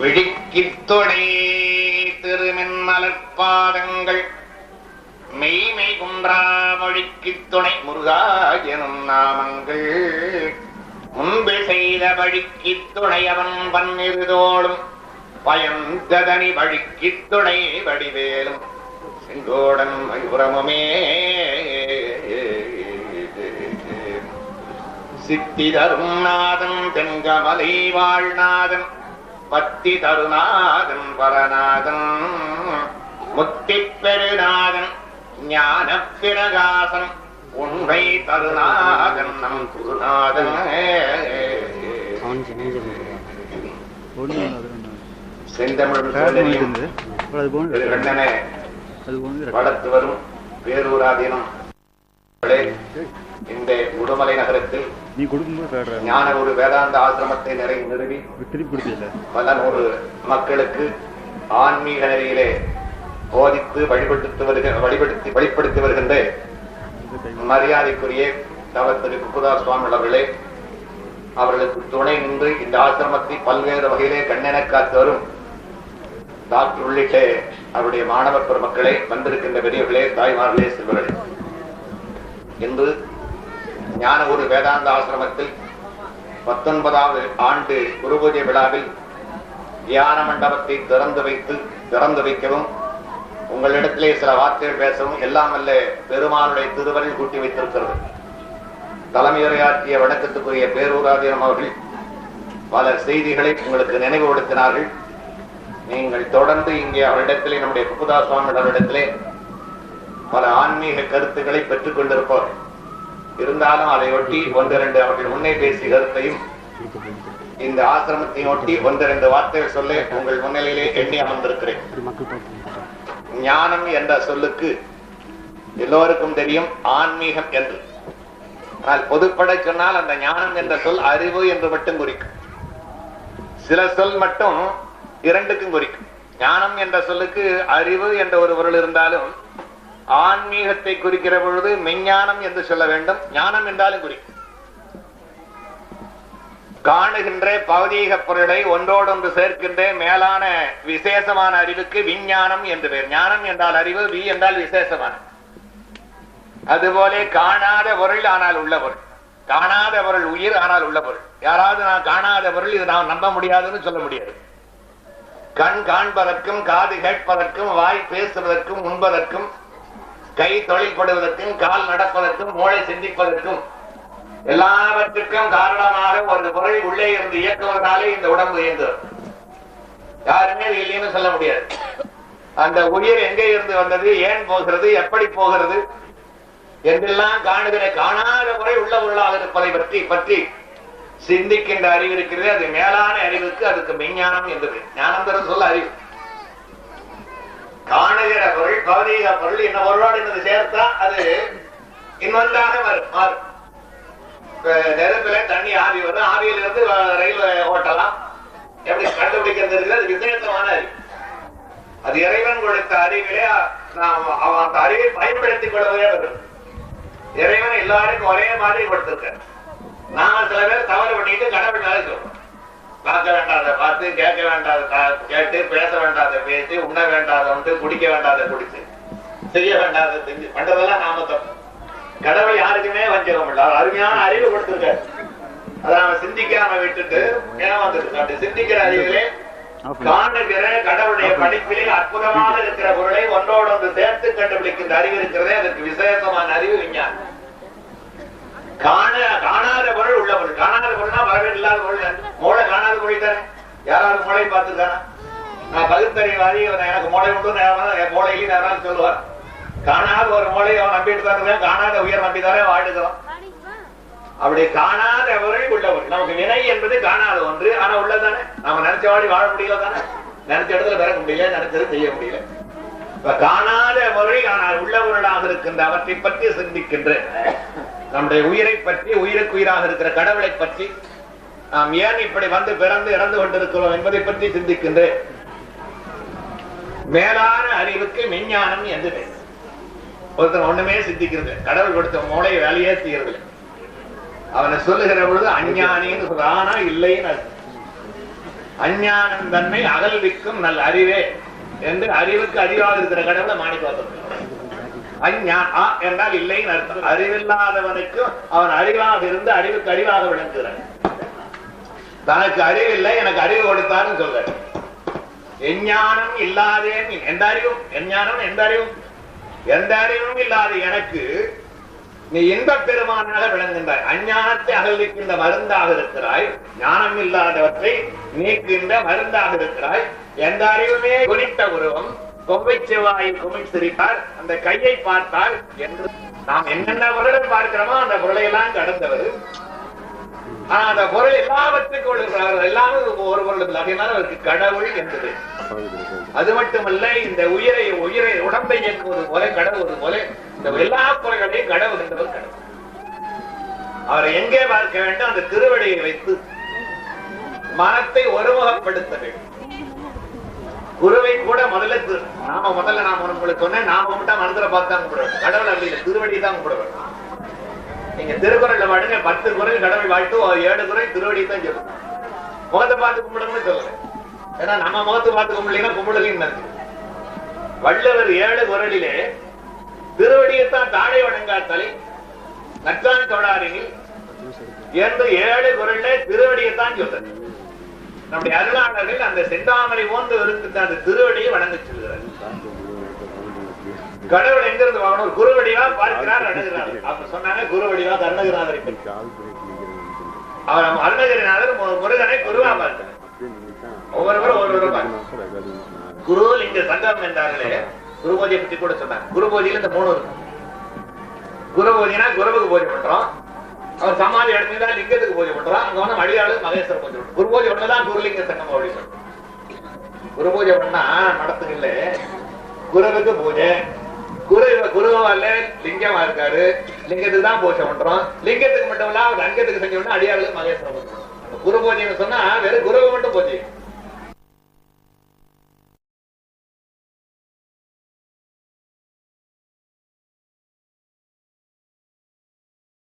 விழிக்கித்துணை திருமென்மலர்பாதங்கள் மெய்மை குன்றா வழிக்குத் துணை முருகா எனும் நாமங்கள். முன்பு செய்த வழிக்குத் துணை அவன் பன்னிருதோடும் பயந்ததனி வழிக்குத் துணை வடிவேலும். செங்கோடன் மயூரமுமே. சித்திதரும் நாதன் தென்கமலை வாழ்நாதன். பத்தி தருநாதன் பரநாதன் முத்தி பெருநாதன் ஞான பிரகாசன் உண்மை தருநாதன் நம் குருநாதன் செந்தமிழ் வளர்த்து வரும் பேரூராதீனம் இந்த உடுமலை நகரத்தில் நீ கொடுக்கும்போது ஞான ஒரு வேதாந்த ஆசிரமத்தை நிறை நிறுவி பல நூறு மக்களுக்கு ஆன்மீக நெறியிலே போதித்து வழிபடுத்தி வருகிற வழிபடுத்தி வெளிப்படுத்தி வருகின்ற மரியாதைக்குரிய தவ திரு குப்புதா சுவாமி அவர்களே அவர்களுக்கு துணை நின்று இந்த ஆசிரமத்தை பல்வேறு வகையிலே கண்ணென காத்து வரும் டாக்டர் உள்ளிட்ட அவருடைய மாணவ பெருமக்களே வந்திருக்கின்ற பெரியவர்களே தாய்மார்களே செல்வர்களே. இன்று ஞான ஒரு வேதாந்த ஆசிரமத்தில் பத்தொன்பதாவது ஆண்டு குருபூஜை விழாவில் தியான மண்டபத்தை திறந்து வைத்து திறந்து வைக்கவும் உங்களிடத்திலே சில வார்த்தைகள் பேசவும் எல்லாம் அல்ல பெருமானுடைய திருவரில் கூட்டி வைத்திருக்கிறது. தலைமையுரையாற்றிய வணக்கத்துக்குரிய பேரூராதீனம் அவர்கள் பல செய்திகளை உங்களுக்கு நினைவுபடுத்தினார்கள் நீங்கள் தொடர்ந்து இங்கே அவரிடத்திலே நம்முடைய குப்புதா சுவாமி அவரிடத்திலே பல ஆன்மீக கருத்துக்களை பெற்றுக் கொண்டிருப்பார் இருந்தாலும் அதை ஒட்டி ஒன்றிரண்டு அவர்கள் முன்னே பேசிய கருத்தையும் இந்த ஆசிரமத்தையும் ஒட்டி ஒன்றிரண்டு வார்த்தைகள் சொல்ல உங்கள் முன்னிலையிலே எண்ணி அமர்ந்திருக்கிறேன். ஞானம் என்ற சொல்லுக்கு எல்லோருக்கும் தெரியும் ஆன்மீகம் என்று. ஆனால் பொதுப்பட சொன்னால் அந்த ஞானம் என்ற சொல் அறிவு என்று மட்டும் குறிக்கும். சில சொல் மட்டும் இரண்டுக்கும் குறிக்கும். ஞானம் என்ற சொல்லுக்கு அறிவு என்ற ஒரு பொருள் இருந்தாலும் ஆன்மீகத்தை குறிக்கிற பொழுது மெஞ்ஞானம் என்று சொல்ல வேண்டும். ஞானம் என்றாலும் குறிக்கும். காணுகின்ற பௌதீக பொருளை ஒன்றோடொன்று சேர்க்கின்ற மேலான விசேஷமான அறிவுக்கு விஞ்ஞானம் என்று பெயர். ஞானம் என்றால் அறிவு வி என்றால் விசேஷமான. அதுபோல காணாத பொருள் ஆனால் உள்ள பொருள். காணாத பொருள் உயிர் ஆனால் உள்ள பொருள். யாராவது நான் காணாத பொருள் இது நான் நம்ப முடியாதுன்னு சொல்ல முடியாது. கண் காண்பதற்கும் காது கேட்பதற்கும் வாய் பேசுவதற்கும் உண்பதற்கும் கை தொழில்படுவதற்கும் கால் நடப்பதற்கும் மூளை சிந்திப்பதற்கும் எல்லாவற்றுக்கும் காரணமாக ஒரு பொருள் உள்ளே இருந்து இயக்குவதனாலே இந்த உடம்பு இயங்குகிறது யாருமே இது இல்லைன்னு சொல்ல முடியாது. அந்த உயிர் எங்கே இருந்து வந்தது ஏன் போகிறது எப்படி போகிறது என்றெல்லாம் காணுகிற காணாத முறை உள்ள பொருளாக இருப்பதை பற்றி பற்றி சிந்திக்கின்ற அறிவு இருக்கிறது. அது மேலான அறிவுக்கு அதுக்கு மெய்ஞானம் என்பது. ஞானம் சொல்ல அறிவு. காணுகிற பொருள் பௌதீக பொருள் என்ன பொருளோடு என்னது சேர்த்தா அது இன்னொன்றாக வரும் மாறும். நெருப்புல தண்ணி ஆவி வரும். ஆவியில இருந்து ரயில் ஓட்டலாம். எப்படி கண்டுபிடிக்கிறது இருக்குது அது விசேஷமான அறிவு. அது இறைவன் கொடுத்த அறிவிலே நாம் அவன் அந்த அறிவை பயன்படுத்திக் கொள்ளவே வரும். இறைவன் எல்லாருக்கும் ஒரே மாதிரி கொடுத்திருக்க நாம சில பேர் தவறு பண்ணிட்டு கடவுள் நடக்கிறோம் பார்க்க வேண்டாம் பார்த்து கேட்க வேண்டாத கேட்டு பேச வேண்டாத பேசி உண்ண வேண்டாத உண்டு குடிக்க வேண்டாத குடிச்சு செய்ய வேண்டாத செஞ்சு பண்றதெல்லாம் நாம தப்பு. கடவுள் யாருக்குமே வஞ்சகம் இல்லை. அருமையான அறிவு கொடுத்திருக்காரு. அதை நாம சிந்திக்காம விட்டுட்டு ஏமாந்துட்டு அப்படி சிந்திக்கிற அறிவிலே காணுகிற கடவுளுடைய படைப்பிலே அற்புதமாக இருக்கிற பொருளை ஒன்றோடு ஒன்று சேர்த்து கண்டுபிடிக்கின்ற அறிவு இருக்கிறதே அதற்கு விசேஷமான அறிவு விஞ்ஞானம். காண காணாத பொருள் உள்ள பொருள் காணாத பொருள்னா வரவே இல்லாத பொருள். மூளை காணாத பொருள் தானே? யாராவது மூளை பார்த்துருக்கானா? நான் பகுத்தறிவாதி எனக்கு மூளை உண்டு என் மூளையிலையும் யாராவது சொல்லுவார் காணாத ஒரு மூளை அவன் நம்பிட்டு தான் இருக்கேன் காணாத உயர் நம்பி தானே வாழ்ந்துக்கிறோம். அப்படி காணாத பொருள் உள்ளவர். நமக்கு வினை என்பது காணாத ஒன்று ஆனா உள்ளதானே நம்ம நினைச்ச வாடி வாழ முடியல தானே? நினைச்ச இடத்துல பிறக்க முடியல நினைச்சது செய்ய முடியல. இப்ப காணாத முறை ஆனால் உள்ளவர்களாக இருக்கின்ற அவற்றை பற்றி சிந்திக்கின்ற நம்முடைய உயிரை பற்றி உயிருக்கு உயிராக இருக்கிற கடவுளை பற்றி நாம் ஏன் இப்படி வந்து பிறந்து இறந்து கொண்டிருக்கிறோம் என்பதை பற்றி சிந்திக்கின்றேன். மேலான அறிவுக்கு மெஞ்ஞானம் என்று பெயர். ஒருத்தன் ஒண்ணுமே சிந்திக்கிறது. கடவுள் கொடுத்த மூளை வேலையே செய்யறது அவனை சொல்லுகிற பொழுது அஞ்ஞானின்னு சொல்றானா இல்லைன்னு அர்த்தம். அஞ்ஞானம் தன்மை அகல்விக்கும் நல் அறிவே என்று அறிவுக்கு அறிவாக இருக்கிற கடவுளை மாணிக்க என்றால் இல்லைன்னு அர்த்தம். அறிவில்லாதவனுக்கும் அவன் அறிவாக இருந்து அறிவுக்கு அறிவாக விளங்குகிறான். தனக்கு அறிவில்லை எனக்கு அறிவு கொடுத்தாருன்னு சொல்ற. எஞ்ஞானம் இல்லாதேன் எந்த அறிவும்? எஞ்ஞானம் எந்த அறிவும்? எந்த அறிவும் இல்லாத எனக்கு நீ இந்த பெருமானாக விளங்குகின்றாய். அஞ்ஞானத்தை அகழ்விக்கின்ற மருந்தாக இருக்கிறாய். ஞானம் இல்லாதவற்றை நீக்கின்ற மருந்தாக இருக்கிறாய். எந்த அறிவுமே குறித்த உருவம் கொம்பை செவ்வாயில் குமிழ் சிரித்தார் அந்த கையை பார்த்தால் என்று நாம் என்னென்ன பொருளை பார்க்கிறோமோ அந்த பொருளையெல்லாம் கடந்தவர் ஆனா அந்த பொருள் எல்லாவற்றுக்கும் ஒரு- எல்லாமே ஒரு பொருள் அதனால அவருக்கு கடவுள் என்பது. அது மட்டுமல்ல இந்த உயிரை உயிரை உடம்பை இயக்குவது போல கடவுள் போல இந்த எல்லா பொருள்களையும் கடவுள் என்றவர் கடவுள். அவரை எங்கே பார்க்க வேண்டும்? அந்த திருவடியை வைத்து மனத்தை ஒருமுகப்படுத்த வேண்டும். குருவை கூட முதல்ல நாம முதல்ல நாம உங்களுக்கு சொன்னேன். நாம மட்டும் மனதில் பார்த்தா தான் கும்பிடுவோம். கடவுள் அப்படி திருவடி தான் கும்பிடுவோம். நீங்க திருக்குறள்ல பாடுங்க பத்து குரல் கடவுள் வாழ்த்து ஏழு குரல் திருவடி தான் சொல்லுங்க முகத்தை பார்த்து கும்பிடணும்னு சொல்லல ஏன்னா நம்ம முகத்தை பார்த்து கும்பிடலாம் கும்பிடலின்னு நினைச்சு வள்ளுவர் ஏழு குரலிலே திருவடியைத்தான் தாழை வணங்காத்தலை நற்றான் தொடாரினில் என்று ஏழு குரல்ல திருவடியைத்தான் சொல்றது நம்முடைய அருளாளர்கள் அந்த செந்தாமரை ஓந்து இருக்கிற அந்த திருவடியை வணங்க சொல்கிறார் கடவுள் எங்க இருந்து வாங்கணும்? ஒரு குருவடிவா பார்க்கிறார் அணுகிறார். அப்ப சொன்னாங்க குருவடிவா அருணகிரிநாதரை பற்றி அவர் அருணகிரிநாதர் முருகனை குருவா பார்க்கிறார். ஒவ்வொருவரும் ஒவ்வொரு குரு லிங்க சங்கம் என்றார்களே குரு பூஜையை பத்தி கூட சொன்னாங்க குரு பூஜையில இந்த மூணு இருக்கு குரு பூஜைனா குருவுக்கு பூஜை பண்றோம். அவர் சமாதி இடத்துல லிங்கத்துக்கு பூஜை பண்றோம். அங்க வந்து மடியாளு மகேஸ்வர பூஜை பண்றோம். குரு பூஜை ஒண்ணுதான் குருலிங்க சங்கம் அப்படி சொல்றோம். குரு பூஜை பண்ணா நடத்துங்கல்ல குருவுக்கு பூஜை. குரு குருவால லிங்கமா இருக்காரு. லிங்கத்துக்கு தான் பூஜை பண்றோம். லிங்கத்துக்கு மட்டும் இல்ல அவர் அங்கத்துக்கு செஞ்சோம்னா அடியாளுக்கு மகேஸ்வரம் குரு பூஜைன்னு சொன்னா வெறும் குருவை மட்டும் பூஜை.